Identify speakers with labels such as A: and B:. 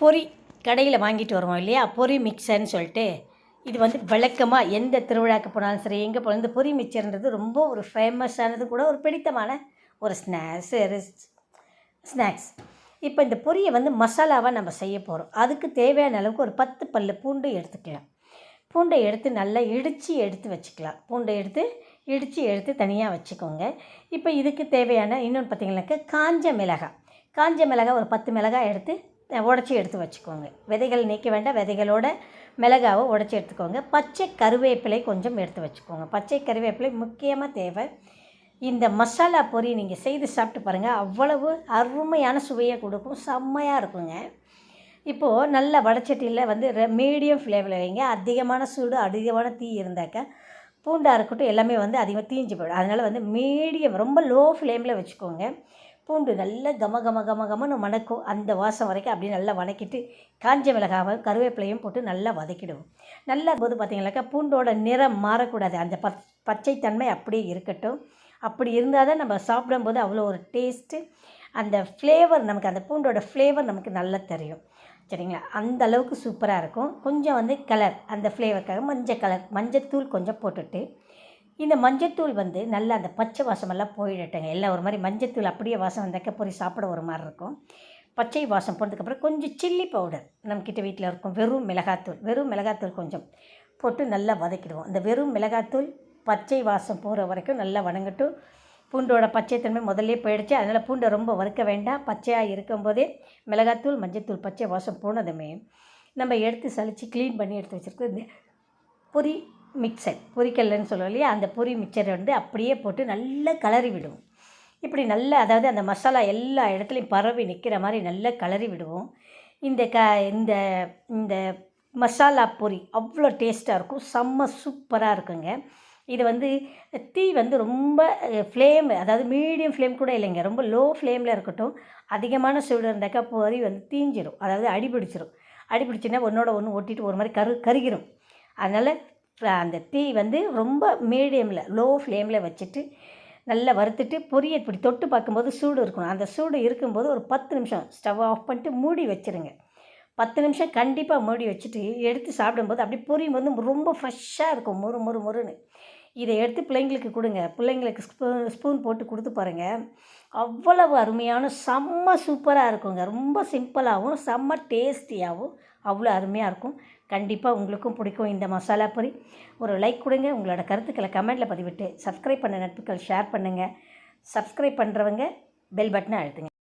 A: பொரி கடையில் வாங்கிட்டு வருவோம் இல்லையா? பொரி மிக்சர்னு சொல்லிட்டு. இது வந்து விளக்கமாக எந்த திருவிழாக்கு போனாலும் சரி எங்கே போனாலும் இந்த பொரி மிக்சர்ன்றது ரொம்ப ஒரு ஃபேமஸானது கூட ஒரு பிடித்தமான ஒரு ஸ்நாக்ஸ் ஸ்நாக்ஸ் இப்போ இந்த பொரியை வந்து மசாலாவாக நம்ம செய்ய போகிறோம் அதுக்கு தேவையான அளவுக்கு ஒரு பத்து பல்லு பூண்டு எடுத்துக்கலாம். பூண்டை எடுத்து நல்லா இடித்து எடுத்து வச்சுக்கலாம். பூண்டை எடுத்து இடித்து எடுத்து தனியாக வச்சுக்கோங்க. இப்போ இதுக்கு தேவையான இன்னொன்று பார்த்தீங்கன்னாக்கா காஞ்ச மிளகாய். காஞ்ச மிளகாய் ஒரு பத்து மிளகாய் எடுத்து உடச்சி எடுத்து வச்சுக்கோங்க. விதைகள் நீக்க வேண்டாம். விதைகளோட மிளகாவை உடச்சி எடுத்துக்கோங்க. பச்சை கருவேப்பிலை கொஞ்சம் எடுத்து வச்சுக்கோங்க. பச்சை கருவேப்பிலை முக்கியமாக தேவை. இந்த மசாலா பொரி நீங்கள் செய்து சாப்பிட்டு பாருங்கள் அவ்வளவு அருமையான சுவையை கொடுக்கும். செம்மையாக இருக்குங்க. இப்போது நல்ல வடச்சட்டியில் வந்து மீடியம் ஃப்ளேமில் வைங்க. அதிகமான சூடு அதிகமான தீ இருந்தாக்க பூண்டாக இருக்கட்டும் எல்லாமே வந்து அதிகமாக தீஞ்சு போயிடும். அதனால் வந்து மீடியம் ரொம்ப லோ ஃப்ளேமில் வச்சுக்கோங்க. பூண்டு நல்லா கம கம கம கமன்னு மணக்கும் அந்த வாசம் வரைக்கும் அப்படியே நல்லா வதக்கிட்டு காஞ்ச மிளகாவும் கருவேப்பிலையும் போட்டு நல்லா வதக்கிடுவோம். நல்லா போது பார்த்திங்கனாக்கா பூண்டோட நிறம் மாறக்கூடாது. அந்த பச் பச்சைத்தன்மை அப்படியே இருக்கட்டும். அப்படி இருந்தால் தான் நம்ம சாப்பிடும்போது அவ்வளோ ஒரு டேஸ்ட்டு. அந்த ஃப்ளேவர் நமக்கு அந்த பூண்டோட ஃப்ளேவர் நமக்கு நல்லா தெரியும். சரிங்களா? அந்த அளவுக்கு சூப்பராக இருக்கும். கொஞ்சம் வந்து கலர் அந்த ஃப்ளேவருக்காக மஞ்சள் கலர் மஞ்சத்தூள் கொஞ்சம் போட்டுட்டு இந்த மஞ்சத்தூள் வந்து நல்லா அந்த பச்சை வாசமெல்லாம் போயிடட்டுங்க. எல்லாம் ஒரு மாதிரி மஞ்சத்தூள் அப்படியே வாசம் வந்தாக்க பொறி சாப்பிட ஒரு மாதிரி இருக்கும். பச்சை வாசம் போனதுக்கப்புறம் கொஞ்சம் சில்லி பவுடர் நம்மக்கிட்ட வீட்டில் இருக்கும். வெறும் மிளகாத்தூள் வெறும் மிளகாத்தூள் கொஞ்சம் போட்டு நல்லா வதக்கிடுவோம். அந்த வெறும் மிளகாத்தூள் பச்சை வாசம் போகிற வரைக்கும் நல்லா வணங்கட்டும். பூண்டோட பச்சைத்தன்மை முதல்லே போயிடுச்சு. அதனால் பூண்டை ரொம்ப வறுக்க வேண்டாம். பச்சையாக இருக்கும்போதே மிளகாத்தூள் மஞ்சத்தூள் பச்சை வாசம் போனதுமே நம்ம எடுத்து சலித்து க்ளீன் பண்ணி எடுத்து வச்சுருக்கோம் இந்த பொரி மிக்சர் பொரிக்கல்லன்னு சொல்லுவோம் இல்லையா? அந்த பொரி மிக்சரை வந்து அப்படியே போட்டு நல்லா கலரி விடுவோம். இப்படி நல்லா அதாவது அந்த மசாலா எல்லா இடத்துலையும் பரவி நிற்கிற மாதிரி நல்லா கலரி விடுவோம். இந்த க இந்த இந்த மசாலா பொரி அவ்வளோ டேஸ்ட்டாக இருக்கும். செம்ம சூப்பராக இருக்குங்க. இது வந்து தீ வந்து ரொம்ப ஃப்ளேம் அதாவது மீடியம் ஃப்ளேம் கூட இல்லைங்க. ரொம்ப லோ ஃப்ளேமில் இருக்கட்டும். அதிகமான சூடு இருந்தாக்கா பொரி வந்து தீஞ்சிடும் அதாவது அடிபிடிச்சிடும் அடிபிடிச்சுன்னா ஒன்றோட ஒன்று ஒட்டிட்டு ஒரு மாதிரி கரு கருகிரும். அதனால் அந்த தீ வந்து ரொம்ப மீடியமில் லோ ஃப்ளேமில் வச்சுட்டு நல்லா வறுத்துட்டு பொரிய இப்படி தொட்டு பார்க்கும்போது சூடு இருக்கணும். அந்த சூடு இருக்கும்போது ஒரு பத்து நிமிஷம் ஸ்டவ் ஆஃப் பண்ணிட்டு மூடி வச்சுருங்க. பத்து நிமிஷம் கண்டிப்பாக மூடி வச்சுட்டு எடுத்து சாப்பிடும்போது அப்படி பொரியும் போது ரொம்ப ஃப்ரெஷ்ஷாக இருக்கும் மொறு மொறு மொறுன்னு. இதை எடுத்து பிள்ளைங்களுக்கு கொடுங்க. பிள்ளைங்களுக்கு ஸ்பூன் ஸ்பூன் போட்டு கொடுத்து பாருங்கள் அவ்வளவு அருமையான செம்ம சூப்பராக இருக்குங்க. ரொம்ப சிம்பிளாகவும் செம்ம டேஸ்டியாகவும் அவ்வளோ அருமையாக இருக்கும். கண்டிப்பாக உங்களுக்கும் பிடிக்கும் இந்த மசாலா பொரி ஒரு லைக் கொடுங்க. உங்களோட கருத்துக்களை கமெண்ட்டில் பதிவிட்டு சப்ஸ்கிரைப் பண்ண நட்புகள் ஷேர் பண்ணுங்கள் சப்ஸ்கிரைப் பண்ணுறவங்க பெல் பட்டனை அழுத்துங்க.